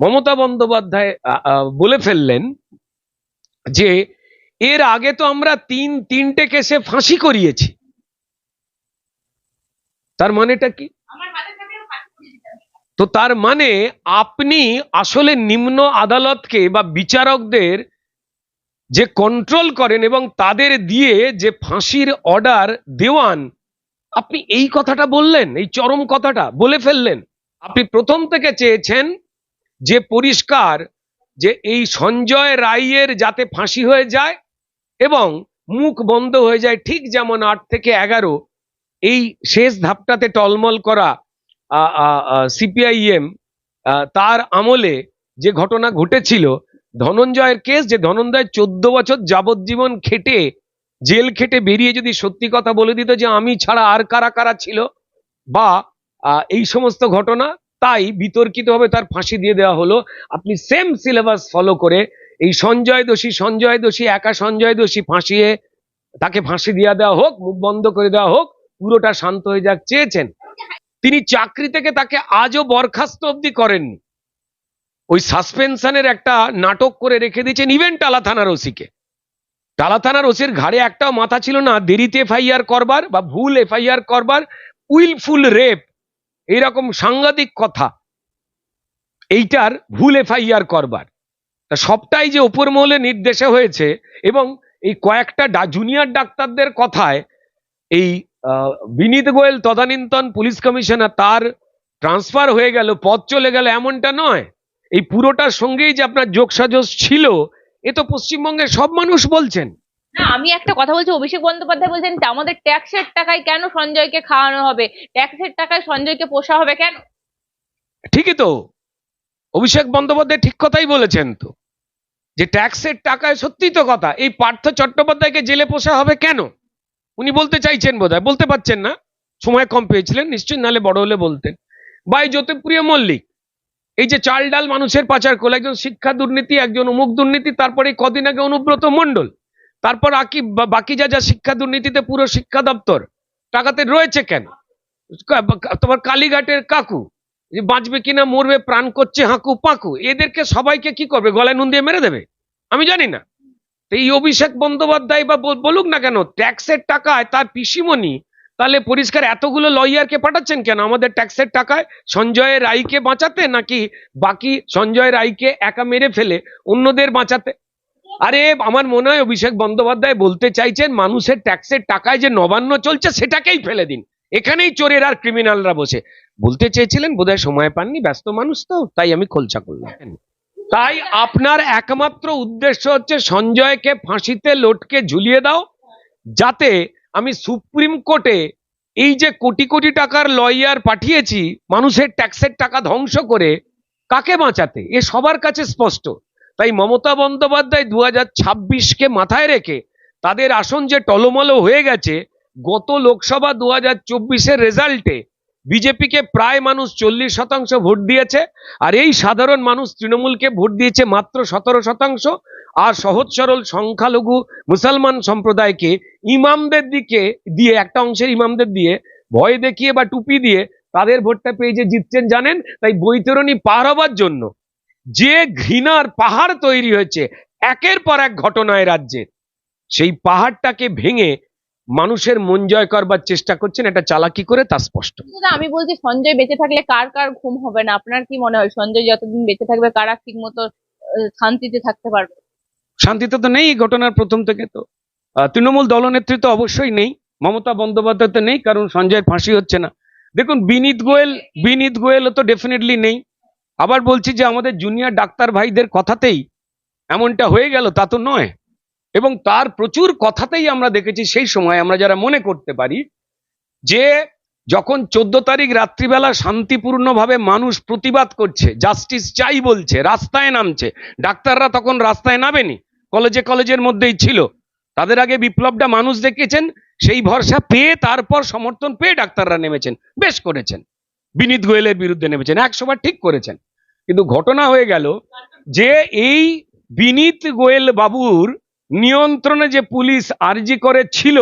মমতা বন্দ্যোপাধ্যায় বলে ফেললেন যে, এর আগে তো আমরা তিন, তিনটে কেসে ফাঁসি করিয়েছি। তার মানেটা কি? তো তার মানে আপনি আসলে নিম্ন আদালতকে বা বিচারকদের যে কন্ট্রোল করেন এবং তাদের দিয়ে যে ফাঁসির অর্ডার দেওয়ান, আপনি এই কথাটা বললেন, এই চরম কথাটা বলে ফেললেন। আপনি প্রথম থেকে চেয়েছেন যে পরিষ্কার যে এই সঞ্জয় রায়ের যাতে ফাঁসি হয়ে যায় এবং মুখ বন্ধ হয়ে যায় ঠিক যেমন আট থেকে এগারো, এই শেষ ধাপটাতে টলমল করা সিপিআইএম তার আমলে যে ঘটনা ঘটেছিল, ধনঞ্জয়ের কেস যে ধনঞ্জয় চোদ্দ বছর যাবজ্জীবন খেটে, জেল খেটে বেরিয়ে যদি সত্যি কথা বলে দিত যে আমি ছাড়া আর কারা কারা ছিল, বা এই সমস্ত ঘটনা তাই বিতর্কিতভাবে তার ফাঁসি দিয়ে দেওয়া হলো। আপনি সেম সিলেবাস ফলো করে এই সঞ্জয় দোষী সঞ্জয় দোষী, একা সঞ্জয় দোষী ফাঁসিয়ে তাকে ফাঁসি দিয়ে দেওয়া হোক, মুখ বন্ধ করে দেওয়া হোক, পুরোটা শান্ত হয়ে যাক, চেয়েছেন। তিনি চাকরি থেকে তাকে আজও বরখাস্ত অবধি করেননি। ওই সাসপেনশনের একটা নাটক করে রেখে দিয়েছেন ইভেন টালা থানার ওসিকে। টালা থানার ওসির ঘাড়ে একটাও মাথা ছিল না, দেরিতে এফআইআর করবার বা ভুল এফআইআর করবার, উইলফুল রেপ এইরকম সাংঘাতিক কথা। এইটার ভুল এফআইআর করবার। সবটাই যে ওপর মহলে নির্দেশে হয়েছে এবং এই কয়েকটা জুনিয়র ডাক্তারদের কথায় এই বিনীত গোয়েল, তদানীন্তন পুলিশ কমিশনার তার ট্রান্সফার হয়ে গেল, পথ চলে গেল, এমনটা নয়। এই পুরোটার সঙ্গেই যে আপনার যোগসাজশ ছিল, এ তো পশ্চিমবঙ্গের সব মানুষ বলছেন। না, আমি একটা কথা বলছি, অভিষেক বন্দ্যোপাধ্যায় বলছেন, "তা আমাদের ট্যাক্সের টাকায় কেন সঞ্জয়কে খাওয়ানো হবে? ট্যাক্সের টাকায় সঞ্জয়কে পোষা হবে কেন? ঠিকই তো। অভিষেক বন্দ্যোপাধ্যায় ঠিক কথাই বলেছেন তো। যে ট্যাক্সের টাকায় সত্যি তো কথা, এই পার্থ চট্টোপাধ্যায়কে জেলে পোষা হবে কেন? উনি বলতে চাইছেন বোধহয়, বলতে পারছেন না। সময় কম পেয়েছিলেন, নিশ্চয়ই নালে বড় হলে বলতেন। বা এই জ্যোতিপ্রিয় মল্লিক, এই যে চাল ডাল মানুষের পাচার করল, একজন শিক্ষা দুর্নীতি, একজন অমুক দুর্নীতি, তারপরে কদিন আগে অনুব্রত মণ্ডল তারপর আকি বাকি যা যা শিক্ষা দুর্নীতিতে পুরো শিক্ষা দপ্তর, টাকাতে রয়েছে কেন? তোমার কালীঘাটের কাকু, যে বাঁচবে কিনা, মরবে, প্রাণ করছে হাঁকু পাকু, এদেরকে সবাইকে কি করবে? গলায় নুন দিয়ে মেরে দেবে? আমি জানি না। এই অভিষেক বন্দ্যোপাধ্যায় বা, বলুক না কেন, ট্যাক্সের টাকায় তার পিসিমণি, তাহলে পরিষ্কার এতগুলো লয়ারকে পাঠাচ্ছেন কেন? আমাদের ট্যাক্সের টাকায় সঞ্জয় রায়কে বাঁচাতে নাকি বাকি সঞ্জয় রায়কে একা মেরে ফেলে অন্যদের বাঁচাতে? আরে, আমার মনে হয় অভিষেক বন্দ্যোপাধ্যায় বলতে চাইছেন, মানুষের ট্যাক্সের টাকায় যে নবান্ন চলছে, সেটাকেই ফেলে দিন। এখানেই চোরের আর ক্রিমিনালরা বসে। বলতে চেয়েছিলেন, বোধহয় সময় পাননি, ব্যস্ত মানুষ তো, তাই আমি খোলসা করলাম। তাই আপনার একমাত্র উদ্দেশ্য হচ্ছে সঞ্জয়কে ফাঁসিতে লটকে ঝুলিয়ে দাও, যাতে আমি সুপ্রিম কোর্টে এই যে কোটি কোটি টাকার লয়ার পাঠিয়েছি, মানুষের ট্যাক্সের টাকা ধ্বংস করে কাকে বাঁচাতে? এ সবার কাছে স্পষ্ট। তাই মমতা বন্দ্যোপাধ্যায় দু হাজার ছাব্বিশকে মাথায় রেখে তাদের আসন যে টলমলো হয়ে গেছে, গত লোকসভা দু হাজার চব্বিশের রেজাল্টে বিজেপিকে প্রায় মানুষ চল্লিশ শতাংশ ভোট দিয়েছে আর এই সাধারণ মানুষ তৃণমূলকে ভোট দিয়েছে মাত্র সতেরো শতাংশ। আর সহজ সরল সংখ্যালঘু মুসলমান সম্প্রদায়কে ইমামদের দিকে দিয়ে, একটা অংশের ইমামদের দিয়ে, ভয় দেখিয়ে বা টুপি দিয়ে তাদের ভোটটা পেয়ে যে জিতছেন জানেন? তাই বৈতরণী পার হবার জন্য যে ঘৃণার পাহাড় তৈরি হয়েছে একের পর এক ঘটনায় রাজ্যে। সেই পাহাড়টাকে ভেঙে মানুষের মন জয় করবার চেষ্টা করছেন এটা চালাকি করে তা স্পষ্ট। আমি বলছি সঞ্জয় বেঁচে থাকলে কার কার ঘুম হবে না? আপনার কি মনে হয় সঞ্জয় যতদিন বেঁচে থাকবে কারা ঠিক মতো শান্তিতে থাকতে পারবে? শান্তিতে তো নেই এই ঘটনার প্রথম থেকে তো। তৃণমূল দলনেত্রী তো অবশ্যই নেই মমতা বন্দ্যোপাধ্যায় তো নেই কারণ সঞ্জয়ের ফাঁসি হচ্ছে না। দেখুন বিনীত গোয়েল বিনীত গোয়েল তো ডেফিনেটলি নেই। আবার বলছি যে আমাদের জুনিয়র ডাক্তার ভাইদের কথাতেই এমনটা হয়ে গেল, তা তো নয়। এবং তার প্রচুর কথাতেই আমরা দেখেছি সেই সময় আমরা যারা মনে করতে পারি যে যখন চোদ্দ তারিখ রাত্রিবেলা শান্তিপূর্ণভাবে মানুষ প্রতিবাদ করছে জাস্টিস চাই বলছে, রাস্তায় নামছে, ডাক্তাররা তখন রাস্তায় নামেনি, কলেজে কলেজের মধ্যেই ছিল। তাদের আগে বিপ্লবটা মানুষ দেখেছেন, সেই ভরসা পেয়ে তারপর সমর্থন পেয়ে ডাক্তাররা নেমেছেন, বেশ করেছেন। বিনীত গোয়েলের বিরুদ্ধে নেমেছেন একশো বার ঠিক করেছেন। কিন্তু ঘটনা হয়ে গেল যে এই বিনীত গোয়েল বাবুর নিয়ন্ত্রণে যে পুলিশ আরজি করে ছিল,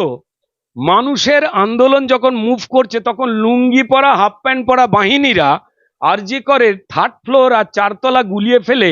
মানুষের আন্দোলন যখন মুভ করছে, তখন লুঙ্গি পরা হাফ প্যান্ট পরা বাহিনীরা আরজি করে থার্ড ফ্লোর আর চারতলা গুলিয়ে ফেলে,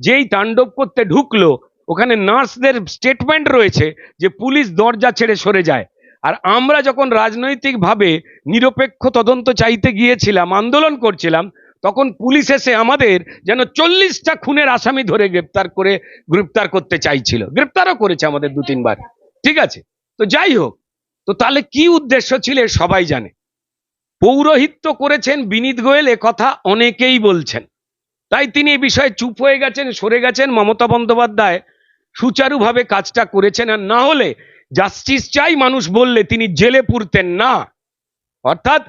যেই তাণ্ডব করতে ঢুকলো, ওখানে নার্সদের স্টেটমেন্ট রয়েছে যে পুলিশ দরজা ছেড়ে সরে যায়। আর আমরা যখন রাজনৈতিকভাবে নিরপেক্ষ তদন্ত চাইতে গিয়েছিলাম, আন্দোলন করছিলাম তখন পুলিশ এসে আমাদের যেন চল্লিশটা খুনের আসামি ধরে গ্রেপ্তার করে, গ্রেপ্তার করতে চাইছিল। গ্রেপ্তারও করেছে আমাদের দু, তিনবার। ঠিক আছে? তো যাই হোক, তো তাহলে কি উদ্দেশ্য ছিল সবাই জানে। পৌরোহিত্য করেছেন, বিনীত গোয়েল কথা অনেকেই বলছেন। তাই তিনি এই বিষয়ে চুপ হয়ে গেছেন, সরে গেছেন। মমতা বন্দ্যোপাধ্যায় সুচারুভাবে কাজটা করেছেন। আর না হলে জাস্টিস চাই মানুষ বললে তিনি জেলে পুরতেন না। অর্থাৎ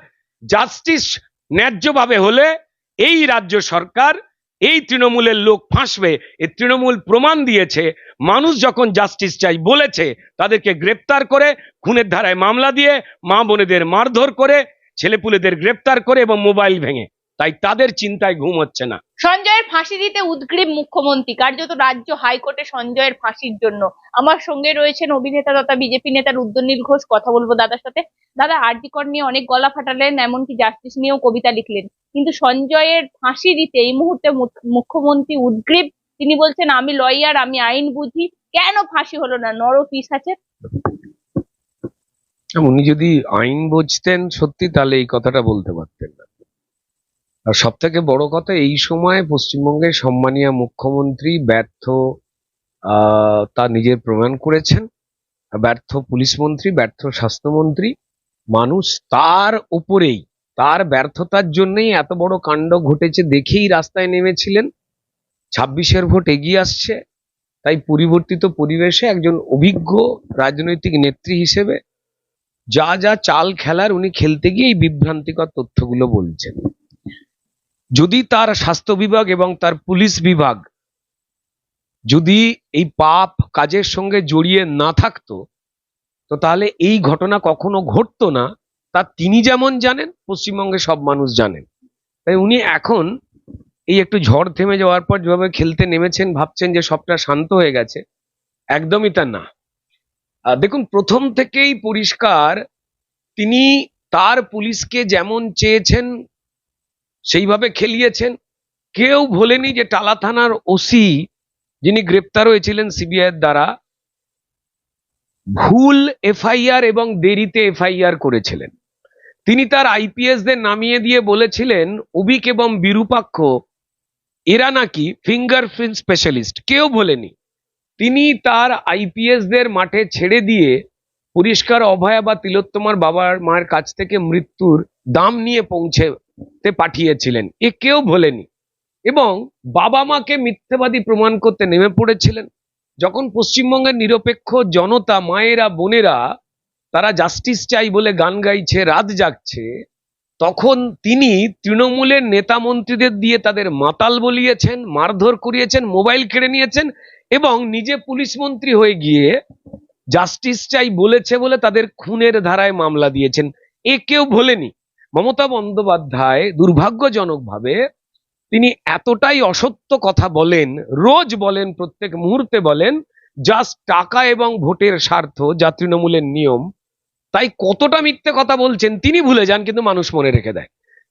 জাস্টিস ন্যায্যভাবে হলে এই রাজ্য সরকার, এই তৃণমূলের লোক ফাঁসবে, এ তৃণমূল প্রমাণ দিয়েছে, মানুষ যখন জাস্টিস চাই বলেছে, তাদেরকে গ্রেপ্তার করে, খুনের ধারায় মামলা দিয়ে মা বোনেদের মারধর করে, ছেলেপুলেদের গ্রেপ্তার করে এবং মোবাইল ভেঙে। তাই তাদের চিন্তায় ঘুম হচ্ছে না। সঞ্জয়ের ফাঁসি দিতে উদ্গ্রীব মুখ্যমন্ত্রী কার্যত রাজ্য হাইকোর্টে সঞ্জয়ের ফাঁসির জন্য। আমার সঙ্গে রয়েছেন অভিনেতা তথা বিজেপি নেতার উদ্যনীল ঘোষ কথা বলব দাদার সাথে। দাদা আরজিকর নিয়ে অনেক গলা ফাটালেন এমনকি জাস্টিস নিয়েও কবিতা লিখলেন। কিন্তু সঞ্জয়ের ফাঁসি দিতে এই মুহূর্তে মুখ- মুখ্যমন্ত্রী উদ্গ্রীব তিনি বলছেন আমি লয়ার আমি আইন বুঝি। কেন ফাঁসি হলো না? নর পিস আছে। উনি যদি আইন বুঝতেন সত্যি তাহলে এই কথাটা বলতে পারতেন। আর সব থেকে বড় কথা, এই সময় পশ্চিমবঙ্গের সম্মানীয় মুখ্যমন্ত্রী ব্যর্থ তা নিজের প্রমাণ করেছেন। ব্যর্থ পুলিশ মন্ত্রী, ব্যর্থ স্বাস্থ্যমন্ত্রী, মানুষ তার উপরেই, তার ব্যর্থতার জন্যই এত বড় কাণ্ড ঘটেছে দেখেই রাস্তায় নেমেছিলেন। ছাব্বিশের ভোট এগিয়ে আসছে, তাই পরিবর্তিত পরিবেশে একজন অভিজ্ঞ রাজনৈতিক নেত্রী হিসেবে যা যা চাল খেলার উনি খেলতে গিয়ে এই বিভ্রান্তিকর তথ্যগুলো বলছেন। যদি তার স্বাস্থ্য বিভাগ এবং তার পুলিশ বিভাগ যদি এই পাপ কাজের সঙ্গে জড়িয়ে না থাকতো, তো তাহলে এই ঘটনা কখনো ঘটতো না। তা তিনি যেমন জানেন, পশ্চিমবঙ্গে সব মানুষ জানেন। তাই উনি এখন এই একটু ঝড় থেমে যাওয়ার পর যেভাবে খেলতে নেমেছেন, ভাবছেন যে সবটা শান্ত হয়ে গেছে, একদমই তা না। দেখুন, প্রথম থেকেই পরিষ্কার তিনি তার পুলিশকে যেমন চেয়েছেন সেইভাবে খেলিয়েছেন। কেউ ভোলেনি যে টালা থানার ওসি যিনি গ্রেপ্তার হয়েছিলেন সিবিআই দ্বারা, ভুল এফআইআর এবং দেরিতে এফআইআর করেছিলেন। তিনি তার আইপিএস দের নামিয়ে দিয়ে বলেছিলেন অবিক এবং বিরূপাক্ষ, এরা নাকি ফিঙ্গারপ্রিন্ট স্পেশালিস্ট, কেউ বলেনি তিনি তার আইপিএস দের মাঠে ছেড়ে দিয়ে পরিষ্কার অভয়া বা তিলোত্তমার বাবার মায়ের কাছ থেকে মৃত্যুর দাম নিয়ে পৌঁছেতে পাঠিয়েছিলেন। এ কেউ ভোলেনি। এবং বাবা মাকে মিথ্যেবাদী প্রমাণ করতে নেমে পড়েছিলেন। যখন পশ্চিমবঙ্গের নিরপেক্ষ জনতা, মায়েরা, বোনেরা তারা জাস্টিস চাই বলে গান গাইছে, রাত জাগছে, তখন তিনি তৃণমূলের নেতা মন্ত্রীদের দিয়ে তাদের মাতাল বলিয়েছেন, মারধর করিয়েছেন, মোবাইল কেড়ে নিয়েছেন এবং নিজে পুলিশ মন্ত্রী হয়ে গিয়ে জাস্টিস চাই বলেছে বলে তাদের খুনের ধারায় মামলা দিয়েছেন। এ কেউ ভোলেনি। মমতা বন্দ্যোপাধ্যায় দুর্ভাগ্যজনকভাবে তিনি এতটাই অসত্য কথা বলেন, রোজ বলেন, প্রত্যেক মুহূর্তে বলেন, জাস্ট টাকা এবং ভোটের স্বার্থ, যা তৃণমূলের নিয়ম। তাই কতটা মিথ্যে কথা বলছেন তিনি ভুলে যান, কিন্তু মানুষ মনে রেখে দেয়।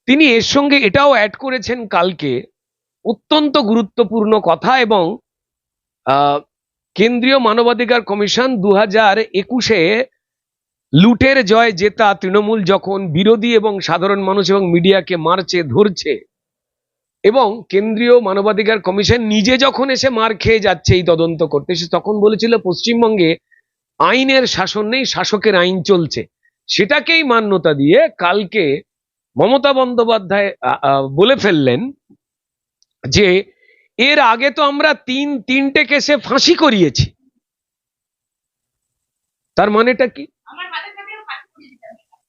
তিনি এর সঙ্গে এটাও অ্যাড করেছেন কালকে, অত্যন্ত গুরুত্বপূর্ণ কথা এবং কেন্দ্রীয় মানবাধিকার কমিশন দু হাজার একুশে লুটের জয় জেতা তৃণমূল যখন বিরোধী এবং সাধারণ মানুষ এবং মিডিয়াকে মারছে, ধরছে, এবং কেন্দ্রীয় মানবাধিকার কমিশন নিজে যখন এসে মার খেয়ে যাচ্ছে এই তদন্ত করতে, সে তখন বলেছিল পশ্চিমবঙ্গে আইনের শাসন নেই, শাসকের আইন চলছে। সেটাকেই মান্যতা দিয়ে কালকে মমতা বন্দ্যোপাধ্যায় বলে ফেললেন যে, এর আগে তো আমরা তিন তিনটে কেসে ফাঁসি করিয়েছি। তার মানেটা কি?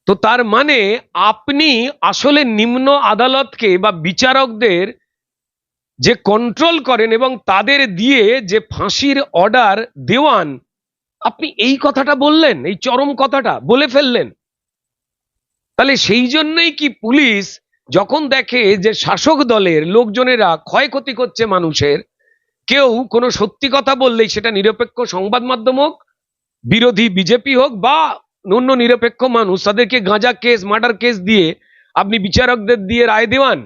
তো তার মানে আপনি আসলে নিম্ন আদালতকে বা বিচারকদের যে কন্ট্রোল করেন এবং তাদের দিয়ে যে ফাঁসির অর্ডার দেওয়ান, আপনি এই কথাটা বললেন, এই চরম কথাটা বলে ফেললেন। তাহলে সেই জন্যই কি পুলিশ যখন দেখে যে শাসক দলের লোকজনেরা ক্ষয়ক্ষতি করছে মানুষের, কেউ কোনো সত্যি কথা বললেই সেটা নিরপেক্ষ সংবাদ মাধ্যম হোক, বিরোধী বিজেপি হোক বা অন্য নিরপেক্ষ মানুষ তাদেরকে গাঁজা কেস মার্ডার কেস দিয়ে আপনি বিচারকদের দিয়ে রায় দেওয়ান।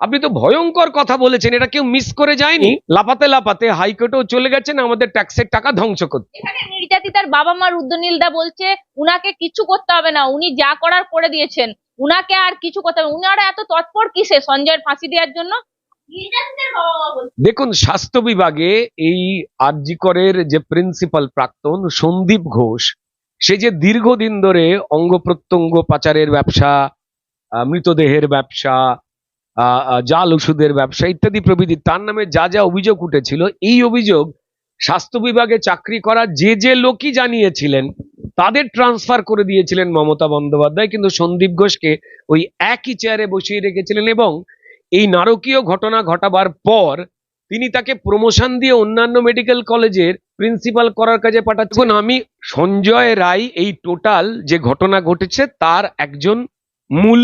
আপনি তো ভয়ঙ্কর কথা বলেছেন এটা কেউ মিস করে যায়নি। লাপাতে লাপাতে হাইকোর্টেও চলে গেছেন আমাদের ট্যাক্সের টাকা ধ্বংস করতে। নির্যাতিতার বাবা মা রুদ্রনীলদা বলছে উনাকে কিছু করতে হবে না উনি যা করার করে দিয়েছেন। উনাকে আর কিছু করতে হবে। উনারা এত তৎপর কিসে সঞ্জয়ের ফাঁসি দেওয়ার জন্য? দেখুন স্বাস্থ্য বিভাগে এই আরজিকরের যে প্রিন্সিপাল প্রাক্তন সন্দীপ ঘোষ সে যে দীর্ঘদিন ধরে অঙ্গ প্রত্যঙ্গ পাচারের ব্যবসা মৃতদেহের ব্যবসা জাল ওষুধের ব্যবসা ইত্যাদি প্রভৃতি, তার নামে যা যা অভিযোগ উঠেছিল, এই অভিযোগ স্বাস্থ্য বিভাগে চাকরি করা যে যে লোকই জানিয়েছিলেন, তাদের ট্রান্সফার করে দিয়েছিলেন মমতা বন্দ্যোপাধ্যায়। কিন্তু সন্দীপ ঘোষকে ওই একই চেয়ারে বসিয়ে রেখেছিলেন এবং এই নারকীয় ঘটনা ঘটাবার পর তিনি তাকে প্রমোশন দিয়ে অন্যান্য মেডিকেল কলেজের প্রিন্সিপাল করার কাজে পাঠাচ্ছেন। আমি সঞ্জয় রায় এই টোটাল যে ঘটনা ঘটেছে, তার একজন মূল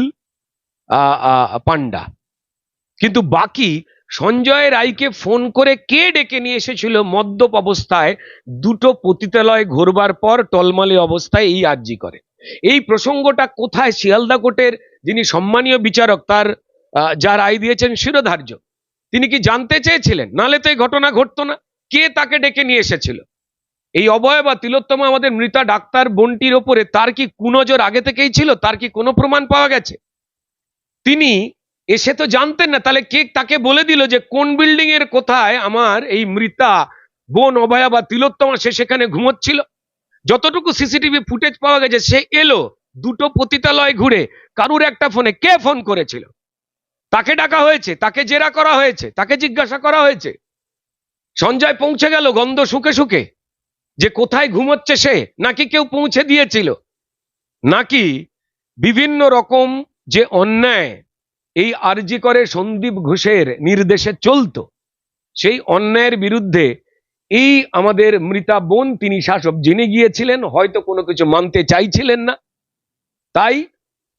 পান্ডা কিন্তু বাকি সঞ্জয় রায়কে ফোন করে কে ডেকে নিয়ে এসেছিল মদ্যপ অবস্থায়, দুটো পতিতালয় ঘোরবার পর টলমলে অবস্থায় এই আর্জি করে। এই প্রসঙ্গটা কোথায়? শিয়ালদা কোর্টের যিনি সম্মানীয় বিচারক, তার যা রায় দিয়েছেন শিরোধার্য। তিনি কি জানতে চেয়েছিলেন? নালে তো এই ঘটনা ঘটতো না। কে তাকে ডেকে নিয়ে এসেছিল? এই অবয় বা তিলোত্তমা আমাদের মৃতা ডাক্তার বোনটির ওপরে তার কি কুনজর আগে থেকেই ছিল? তার কি কোনো প্রমাণ পাওয়া গেছে? তিনি এসে তো জানতেন না, তাহলে কে তাকে বলে দিল যে কোন বিল্ডিং এর কোথায় আমার এই মৃতা, বোন অভয়া বা তিলোত্তমা সে সেখানে ঘুমোচ্ছিল? যতটুকু সিসিটিভি ফুটেজ পাওয়া গেছে, সে এলো দুটো পতিতালয় ঘুরে। কারুর একটা ফোনে কে ফোন করেছিল? তাকে ডাকা হয়েছে, তাকে জেরা করা হয়েছে, তাকে জিজ্ঞাসা করা হয়েছে। সঞ্জয় পৌঁছে গেল গন্ধ শুকে শুকে। যে কোথায় ঘুমোচ্ছে সে, নাকি কেউ পৌঁছে দিয়েছিল। নাকি বিভিন্ন রকম যে অন্যায় এই আরজি করে সন্দীপ ঘোষের নির্দেশে চলতো, সেই অন্যায়ের বিরুদ্ধে এই আমাদের মৃতা বোন, তিনি শাসক, জেনে গিয়েছিলেন, হয়তো কোনো কিছু মানতে চাইছিলেন না। তাই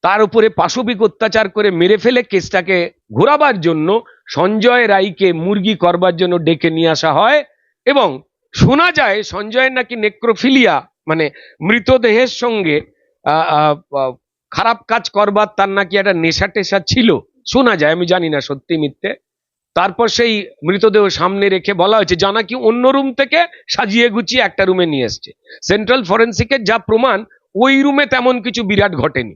তার উপরে পাশবিক অত্যাচার করে মেরে ফেলে কেসটাকে ঘোরাবার জন্য সঞ্জয় রায়কে মুরগি করবার জন্য ডেকে নিয়ে আসা হয় এবং শোনা যায় সঞ্জয়ের নাকি নেক্রোফিলিয়া মানে মৃতদেহের সঙ্গে খারাপ কাজ করবার তার নাকি একটা নেশা টেশা ছিল। শোনা যায়, আমি জানি না সত্যি মিথ্যে। তারপর সেই মৃতদেহ সামনে রেখে বলা হয়েছে জানা কি অন্য রুম থেকে সাজিয়ে গুছিয়ে একটা রুমে নিয়ে এসছে। সেন্ট্রাল ফরেন্সিকের যা প্রমাণ, ওই রুমে তেমন কিছু বিরাট ঘটেনি।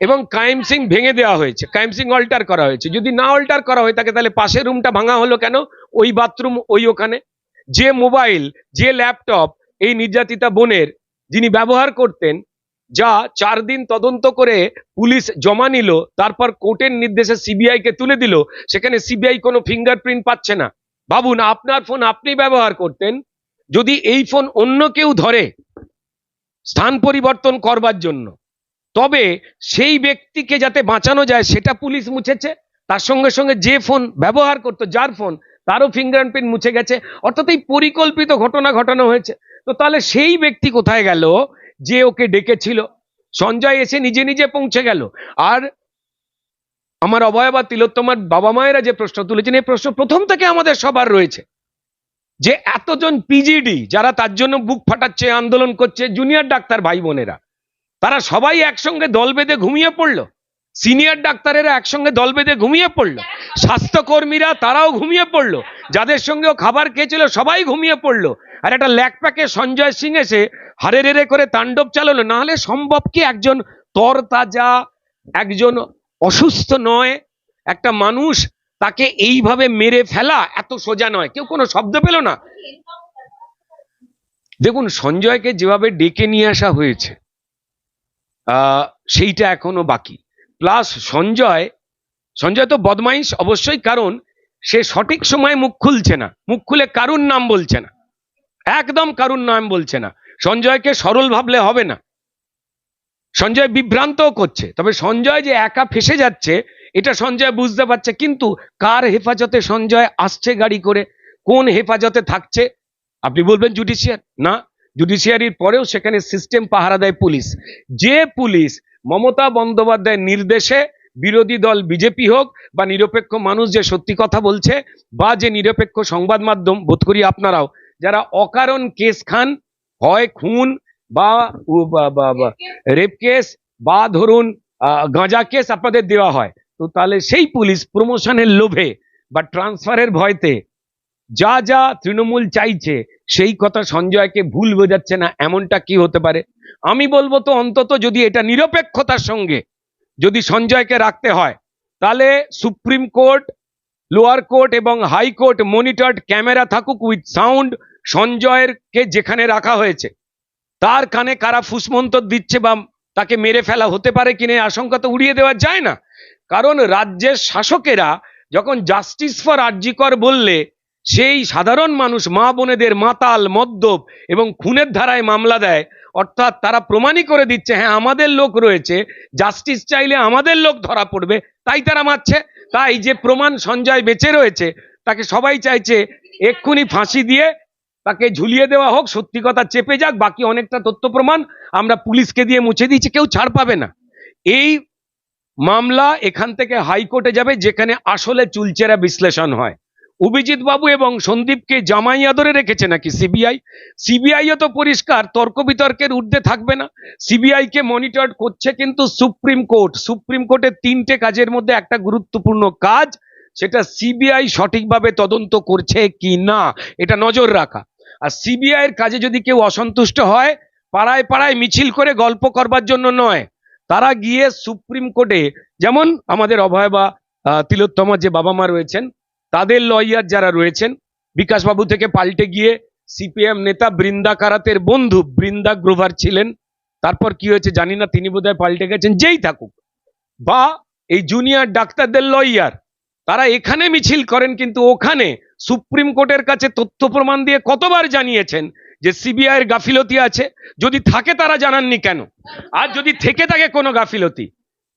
এবং ক্রাইম সিং ভেঙে দেওয়া হয়েছে। ক্রাইম সিং অল্টার করা হয়েছে। যদি না অল্টার করা হয়ে থাকে তাহলে পাশের রুমটা ভাঙা হলো কেন? ওই বাথরুম ওই ওখানে। যে মোবাইল যে ল্যাপটপ এই নির্যাতিতা বোনের যিনি ব্যবহার করতেন, যা চার দিন তদন্ত করে পুলিশ জমা নিল, তারপর কোর্টের নির্দেশে সিবিআই কে তুলে দিল, সেখানে সিবিআই কোনো ফিঙ্গারপ্রিন্ট পাচ্ছে না। ভাবুন, আপনার ফোন আপনি ব্যবহার করতেন, যদি এই ফোন অন্য কেউ ধরে, স্থান পরিবর্তন করবার জন্য। তবে সেই ব্যক্তিকে যাতে বাঁচানো যায়, সেটা পুলিশ মুছেছে। তার সঙ্গে সঙ্গে যে ফোন ব্যবহার করতো, যার ফোন, তারও ফিঙ্গারপ্রিন্ট মুছে গেছে। অর্থাৎ এই পরিকল্পিত ঘটনা ঘটানো হয়েছে। তো তাহলে সেই ব্যক্তি কোথায় গেল যে ওকে ডেকেছিল? সঞ্জয় এসে নিজে নিজে পৌঁছে গেল। আর আমার অভয়বা তিলোত্তমার বাবা মায়েরা যে প্রশ্ন তুলেছেন, এই প্রশ্ন প্রথম থেকে আমাদের সবার রয়েছে। যে এতজন পিজিডি যারা তার জন্য বুক ফাটাচ্ছে, আন্দোলন করছে জুনিয়র ডাক্তার ভাই বোনেরা তারা সবাই একসঙ্গে দল বেঁধে ঘুমিয়ে পড়ল। সিনিয়র ডাক্তারেরা একসঙ্গে দল বেঁধে ঘুমিয়ে পড়ল। স্বাস্থ্যকর্মীরা তারাও ঘুমিয়ে পড়ল। যাদের সঙ্গেও খাবার খেয়েছিল সবাই ঘুমিয়ে পড়ল। আর একটা ল্যাকপ্যাকে সঞ্জয় সিং এসে হারে রেড়ে করে তাণ্ডব চালালো। না হলে সম্ভব কি একজন তরতাজা, একজন অসুস্থ নয়, একটা মানুষ তাকে এইভাবে মেরে ফেলা এত সোজা নয়। কেউ কোনো শব্দ পেল না। দেখুন, সঞ্জয়কে যেভাবে ডেকে নিয়ে আসা হয়েছে সেইটা এখনও বাকি। প্লাস সঞ্জয় সঞ্জয় তো বদমাইশ অবশ্যই, কারণ সে সঠিক সময় মুখ খুলছে না। মুখ খুলে কারুর নাম বলছে না। একদম কারুর নাম বলছে না। সঞ্জয়কে সরল ভাবলে হবে না। সঞ্জয় বিভ্রান্তও করছে। তবে সঞ্জয় যে একা ফেসে যাচ্ছে, এটা সঞ্জয় বুঝতে পারছে। কিন্তু কার হেফাজতে সঞ্জয় আসছে গাড়ি করে? কোন হেফাজতে থাকছে? আপনি বলবেন জুডিশিয়ার? না? জুডিশিয়ারির পরেও সেখানে সিস্টেম পাহারা দেয় পুলিশ যে পুলিশ মমতা বন্দ্যোপাধ্যায়ের নির্দেশে বিরোধী দল বিজেপি হোক বা নিরপেক্ষ মানুষ যে সত্যি কথা বলছে বা যে নিরপেক্ষ সংবাদ মাধ্যম, বোধ করি আপনারাও, যারা অকারণ কেস খান হয় খুন বা রেপ কেস বা ধরুন গাঁজা কেস আপনাদের দেওয়া হয়। তো তাহলে সেই পুলিশ প্রমোশনের লোভে বা ট্রান্সফারের ভয়তে যা যা তৃণমূল চাইছে, সেই কথা সঞ্জয়কে ভুল বোঝাচ্ছে না, এমনটা কি হতে পারে? আমি বলব তো অন্তত যদি এটা নিরপেক্ষতার সঙ্গে যদি সঞ্জয়কে রাখতে হয়, তাহলে সুপ্রিম কোর্ট, লোয়ার কোর্ট এবং হাইকোর্ট মনিটর্ড ক্যামেরা থাকুক উইথ সাউন্ড সঞ্জয়ের কে যেখানে রাখা হয়েছে। তার কানে কারা ফুসমন্তর দিচ্ছে বা তাকে মেরে ফেলা হতে পারে কিনা আশঙ্কা তো উড়িয়ে দেওয়া যায় না। কারণ রাজ্যের শাসকেরা যখন জাস্টিস ফর আরজিকর বললে সেই সাধারণ মানুষ মা বোনেদের মাতাল, মদ্যপ এবং খুনের ধারায় মামলা দেয়। অর্থাৎ তারা প্রমাণই করে দিচ্ছে হ্যাঁ আমাদের লোক রয়েছে, জাস্টিস চাইলে আমাদের লোক ধরা পড়বে, তাই তারা মারছে। তাই যে প্রমাণ সঞ্জয় বেঁচে রয়েছে, তাকে সবাই চাইছে এক্ষুনি ফাঁসি দিয়ে তাকে ঝুলিয়ে দেওয়া হোক, সত্যি কথা চেপে যাক, বাকি অনেকটা তথ্য প্রমাণ আমরা পুলিশকে দিয়ে মুছে দিয়েছি, কেউ ছাড় পাবে না। এই মামলা এখান থেকে হাইকোর্টে যাবে, যেখানে আসলে চুলচেরা বিশ্লেষণ হয়। অভিজিৎ বাবু এবং সন্দীপকে জামাই আদরে রেখেছে নাকি সিবিআই? সিবিআইও তো পরিষ্কার, তর্ক বিতর্কের ঊর্ধ্বে থাকবে না। সিবিআই কে মনিটর করছে কিন্তু সুপ্রিম কোর্ট। সুপ্রিম কোর্টের তিনটে কাজের মধ্যে একটা গুরুত্বপূর্ণ কাজ, সেটা সিবিআই সঠিকভাবে তদন্ত করছে কি না, এটা নজর রাখা। আর সিবিআই এর কাজে যদি কেউ অসন্তুষ্ট হয়, পাড়ায় পাড়ায় মিছিল করে গল্প করবার জন্য নয়। তারা গিয়ে সুপ্রিম কোর্টে, যেমন আমাদের অভয় বা তিলোত্তমা যে বাবা মা রয়েছেন তাদের লয়ার যারা রয়েছেন বিকাশবাবু থেকে পাল্টে গিয়ে সিপিএম নেতা বৃন্দা কারাতের বন্ধু বৃন্দা গ্রোভার ছিলেন। তারপর কি হয়েছে জানি না, তিনি বোধহয় পাল্টে গেছেন, যেই থাকুক। বা এই জুনিয়র ডাক্তারদের লয়ার তারা এখানে মিছিল করেন, কিন্তু ওখানে সুপ্রিম কোর্টের কাছে তথ্য প্রমাণ দিয়ে কতবার জানিয়েছেন যে সিবিআই এর গাফিলতি আছে? যদি থাকে তারা জানাননি কেন? আর যদি থেকে থাকে কোনো গাফিলতি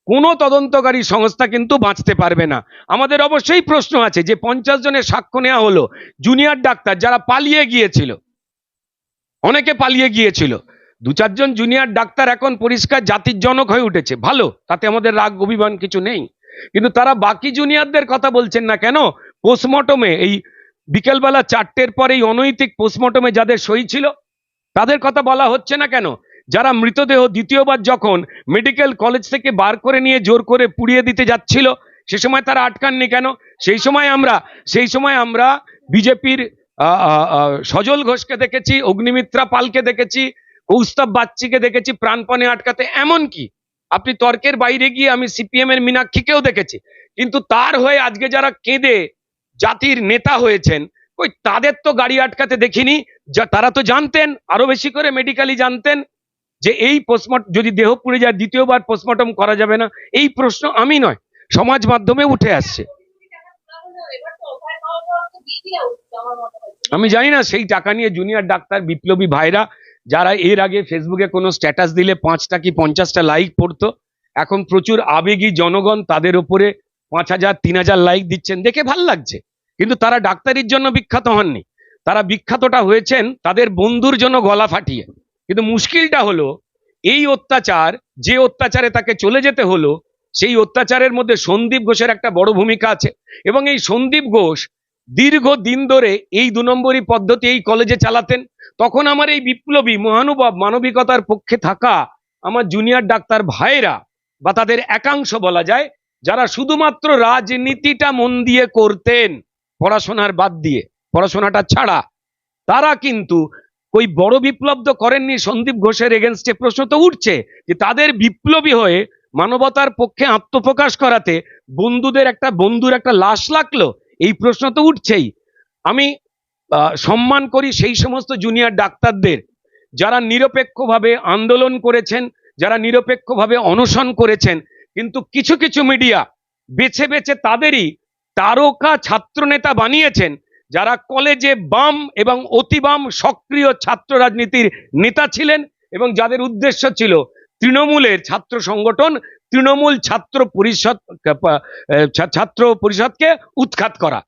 কোনো তদন্তকারী সংস্থা কিন্তু বাঁচতে পারবে না। আমাদের অবশ্যই প্রশ্ন আছে যে পঞ্চাশ জনের সাক্ষ্য নেওয়া হলো, জুনিয়র ডাক্তার যারা পালিয়ে গিয়েছিল, অনেকে পালিয়ে গিয়েছিল, দু চারজন জুনিয়র ডাক্তার এখন পরিষ্কার জাতির জনক হয়ে উঠেছে, ভালো, তাতে আমাদের রাগ, অভিমান কিছু নেই। কিন্তু তারা বাকি জুনিয়রদের কথা বলছেন না কেন? পোস্টমর্টমে এই বিকেলবেলা চারটের পরে এই অনৈতিক পোস্টমর্টমে যাদের সই ছিল, তাদের কথা বলা হচ্ছে না কেন? যারা মৃতদেহ দ্বিতীয়বার যখন মেডিকেল কলেজ থেকে বার করে নিয়ে জোর করে পুড়িয়ে দিতে যাচ্ছিল, সে সময় তারা আটকাননি কেন? সেই সময় আমরা, সেই সময় আমরা বিজেপির সজল ঘোষকে দেখেছি, অগ্নিমিত্রা পালকে দেখেছি, কৌস্তব বাচ্চিকে দেখেছি প্রাণপণে আটকাতে। এমন কি? আপনি তর্কের বাইরে গিয়ে আমি সিপিএম এর মীনাক্ষীকেও দেখেছি। কিন্তু তার হয়ে আজকে যারা কেঁদে জাতির নেতা হয়েছেন ওই তাদের তো গাড়ি আটকাতে দেখিনি, যা তারা তো জানতেন, আরও বেশি করে মেডিকেলি জানতেন যে এই পোস্টমর্টম যদি দেহ পুড়ে যায়, দ্বিতীয়বার পোস্টমর্টম করা যাবে না, এই প্রশ্ন আমি নয়, সমাজ মাধ্যমে উঠে আসছে। আমি জানি না, সেই টাকা নিয়ে জুনিয়র ডাক্তার, বিপ্লবী ভাইরা, যারা এর আগে ফেসবুকে কোনো স্ট্যাটাস দিলে পাঁচটা কি পঞ্চাশটা লাইক পড়তো, এখন প্রচুর আবেগী জনগণ তাদের উপরে পাঁচ হাজার, তিন হাজার লাইক দিচ্ছেন, দেখে ভালো লাগছে। কিন্তু তারা ডাক্তারির জন্য বিখ্যাত হননি। তারা বিখ্যাতটা হয়েছেন তাদের বন্ধুর জন্য গলা ফাটিয়ে। কিন্তু মুশকিলটা হলো, এই অত্যাচার, যে অত্যাচারে তাকে চলে যেতে হলো, সেই অত্যাচারের মধ্যে সন্দীপ ঘোষের একটা বড় ভূমিকা আছে। এবং এই সন্দীপ ঘোষ দীর্ঘ দিন ধরে এই দু নম্বরই পদ্ধতি এই কলেজে চালাতেন। তখন আমার এই বিপ্লবী মহানুভব মানবিকতার পক্ষে থাকা আমার জুনিয়র ডাক্তার ভাইরা বা তাদের একাংশ বলা যায়, যারা শুধুমাত্র রাজনীতিটা মন দিয়ে করতেন, পড়াশোনার বাদ দিয়ে, পড়াশোনাটা ছাড়া, তারা কিন্তু ওই বড় বিপ্লব তো করেননি সন্দীপ ঘোষের এগেনস্টে প্রশ্ন তো উঠছে যে তাদের বিপ্লবী হয়ে মানবতার পক্ষে আত্মপ্রকাশ করাতে বন্ধুদের একটা বন্ধুর একটা লাশ লাগল, এই প্রশ্ন তো উঠছেই। আমি সম্মান করি সেই সমস্ত জুনিয়র ডাক্তারদের যারা নিরপেক্ষভাবে আন্দোলন করেছেন, যারা নিরপেক্ষভাবে অনশন করেছেন, কিন্তু কিছু কিছু মিডিয়া বেছে বেছে তাদেরই তারকা ছাত্রনেতা বানিয়েছেন যারা কলেজে বাম এবং অতিবাম সক্রিয় ছাত্র রাজনীতির নেতা ছিলেন এবং যাদের উদ্দেশ্য ছিল তৃণমূলের ছাত্র সংগঠন, তৃণমূল ছাত্র পরিষদ ছাত্র পরিষদকে উৎখাত করা।